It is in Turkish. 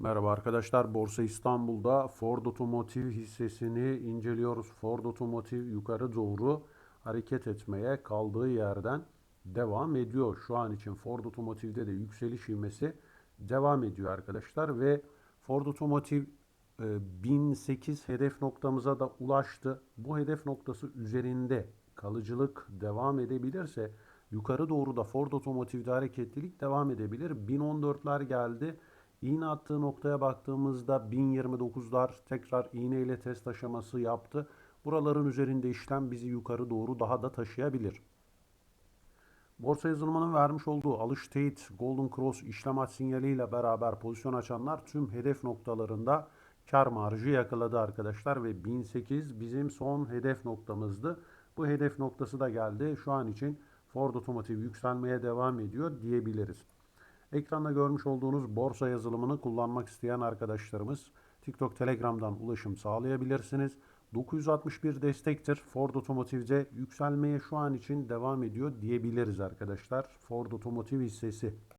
Merhaba arkadaşlar. Borsa İstanbul'da Ford Otomotiv hissesini inceliyoruz. Ford Otomotiv yukarı doğru hareket etmeye kaldığı yerden devam ediyor. Şu an için Ford Otomotiv'de de yükseliş ivmesi devam ediyor arkadaşlar ve Ford Otomotiv e, 1008 hedef noktamıza da ulaştı. Bu hedef noktası üzerinde kalıcılık devam edebilirse yukarı doğru da Ford Otomotiv'de hareketlilik devam edebilir. 1014'ler geldi. İğne attığı noktaya baktığımızda 1029'lar tekrar iğne ile test aşaması yaptı. Buraların üzerinde işlem bizi yukarı doğru daha da taşıyabilir. Borsa yazılımının vermiş olduğu alış teyit Golden Cross işlem aç sinyaliyle beraber pozisyon açanlar tüm hedef noktalarında kar marjı yakaladı arkadaşlar ve 1008 bizim son hedef noktamızdı. Bu hedef noktası da geldi. Şu an için Ford Otomotiv yükselmeye devam ediyor diyebiliriz. Ekranda görmüş olduğunuz borsa yazılımını kullanmak isteyen arkadaşlarımız TikTok, Telegram'dan ulaşım sağlayabilirsiniz. 961 destektir. Ford Otomotiv'de yükselmeye şu an için devam ediyor diyebiliriz arkadaşlar. Ford Otomotiv hissesi